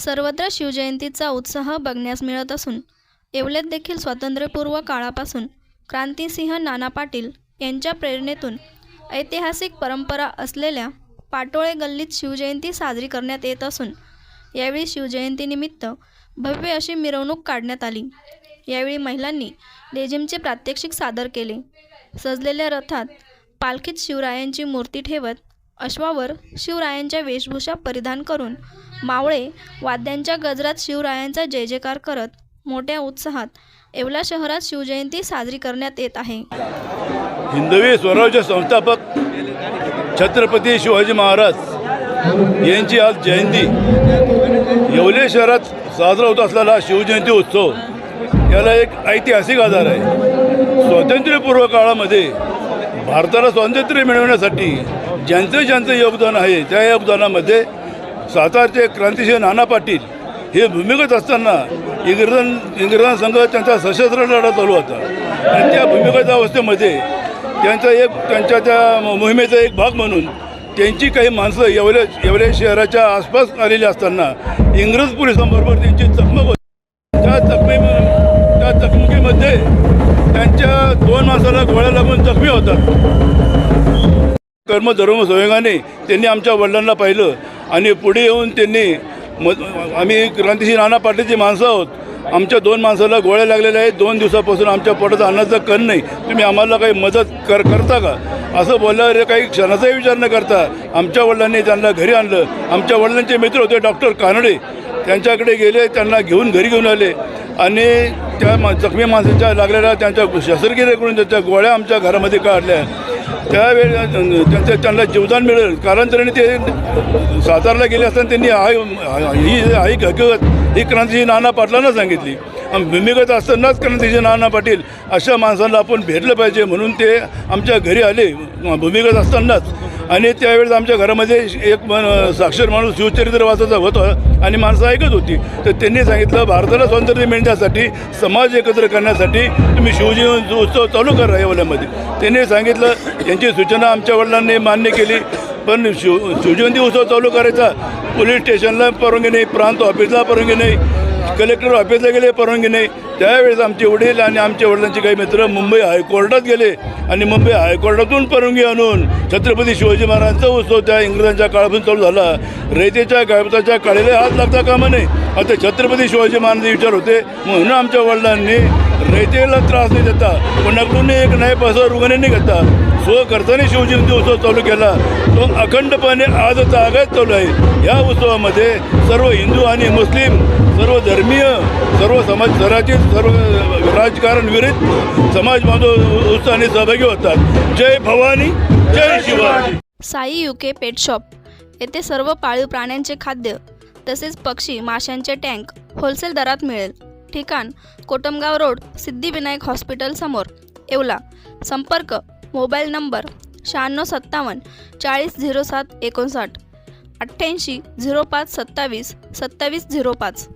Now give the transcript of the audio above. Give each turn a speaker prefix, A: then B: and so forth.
A: सर्वत्र शिवजयंतीचा उत्साह बघण्यास मिळत असून येवल्यात देखील स्वातंत्र्यपूर्व काळापासून क्रांतिसिंह नाना पाटील यांच्या प्रेरणेतून ऐतिहासिक परंपरा असलेल्या पाटोळे गल्लीत शिवजयंती साजरी करण्यात येत असून यावेळी शिवजयंतीनिमित्त भव्य अशी मिरवणूक काढण्यात आली. यावेळी महिलांनी लेझिमचे प्रात्यक्षिक सादर केले. सजलेल्या रथात पालखीत शिवरायांची मूर्ती ठेवत अश्वावर शिवरायांच्या वेशभूषा परिधान करून मावळे वाद्यांच्या गजरात शिवरायांचा जय जयकार करत मोठ्या उत्साहात येवला शहरात शिवजयंती साजरी करण्यात येत आहे.
B: हिंदवी स्वराज्य संस्थापक छत्रपती शिवाजी महाराज यांची आज जयंती. येवले शहरात साजरा होत असलेला शिवजयंती उत्सव याला एक ऐतिहासिक आधार आहे. स्वातंत्र्यपूर्व काळामध्ये भारताला स्वातंत्र्य मिळवण्यासाठी ज्यांचं ज्यांचं योगदान आहे त्या योगदानामध्ये सातारचे क्रांतिसिंह नाना पाटील हे भूमिगत असताना इंग्रजां इंग्रजांसंघ त्यांचा सशस्त्र लढा चालू होता. आणि त्या भूमिगत अवस्थेमध्ये त्यांचा एक त्यांच्या त्या मोहिमेचा एक भाग म्हणून त्यांची काही माणसं येवले येवले शहराच्या आसपास आलेली असताना इंग्रज पोलिसांबरोबर त्यांची चकमक होती. त्या चकमी त्या चकमकीमध्ये त्यांच्या दोन माणसाला गोळ्या लागून जखमी होतात. कर्म धर्म संयोगाने त्यांनी आमच्या वडिलांना पाहिलं. आणि पुढे येऊन त्यांनी म आम्ही क्रांतीशी नाना पाटीलची माणसं आहोत. आमच्या दोन माणसाला गोळ्या लागलेल्या आहेत. दोन दिवसापासून आमच्या पोटात अन्नाचा कण नाही. तुम्ही आम्हाला काही मदत कर करता का? असं बोलल्यावर काही क्षणाचाही विचार न करता आमच्या वडिलांनी त्यांना घरी आणलं. आमच्या वडिलांचे मित्र होते डॉक्टर कानडे. त्यांच्याकडे गेले त्यांना घेऊन घरी घेऊन आले. आणि त्या मा जखमी माणसाच्या लागलेल्या त्यांच्या शस्त्रक्रिया करून त्यांच्या गोळ्या आमच्या घरामध्ये काढल्या. त्यावेळी त्यांचं त्यांना जीवदान मिळेल. कालांतराने ते सातारला गेले असताना त्यांनी आई ही आई हकीकत ही क्रांतिजी नाना पाटलांना सांगितली. भूमिगत असतानाच क्रांतीजी नाना पाटील अशा माणसांना आपण भेटलं पाहिजे म्हणून ते आमच्या घरी आले. भूमिगत असतानाच. आणि त्यावेळेस आमच्या घरामध्ये एक मन साक्षर माणूस शिवचरित्र वाचायचा होतं आणि माणसं ऐकत होती. तर त्यांनी सांगितलं भारताला स्वातंत्र्य मिळण्यासाठी समाज एकत्र करण्यासाठी तुम्ही शिवजी उत्सव चालू करा येवल्यामध्ये त्यांनी सांगितलं यांची सूचना आमच्या वडिलांनी मान्य केली पण शिव शिवजयंती उत्सव चालू करायचा. पोलीस स्टेशनला परवानगी नाही प्रांत ऑफिसला परवानगी नाही. कलेक्टर ऑफिसला गेले परवानगी नाही. त्यावेळेस आमचे वडील आणि आमच्या वडिलांचे काही मित्र मुंबई हायकोर्टात गेले आणि मुंबई हायकोर्टातून परवानगी आणून छत्रपती शिवाजी महाराजांचा उत्सव त्या इंग्रजांच्या काळापासून चालू झाला. रयतेच्या गायबताच्या काळेला हात लागता कामा नये. आता छत्रपती शिवाजी महाराजांचे विचार होते. म्हणून आमच्या वडिलांनी रयतेला त्रास नाही देता. कोणाकडून एक नाही पैसा रुग्ण नाही घेता. स्वखर्चाने शिवजयंती उत्सव चालू केला. तो अखंडपणे आज आगायत चालू आहे. या उत्सवामध्ये सर्व हिंदू आणि मुस्लिम सर्व धर्मीय सर्व समाज स्तराचे सर्व राजकारण विरहित समाज बांधव उत्साहाने सहभागी होतात. जय भवानी जय Shivaji.
A: Sai UK pet shop येथे सर्व पाळीव प्राण्यांचे खाद्य तसेच पक्षी माशांचे टँक होलसेल दरात मिळेल. ठिकाण कोटमगाव रोड सिद्धिविनायक हॉस्पिटल समोर. येवला. संपर्क मोबाईल नंबर शहाण्णव सत्तावन्न चाळीस झिरो सात एकोणसाठ. अठ्ठ्याऐंशी झिरो पाच सत्तावीस सत्तावीस झिरो पाच.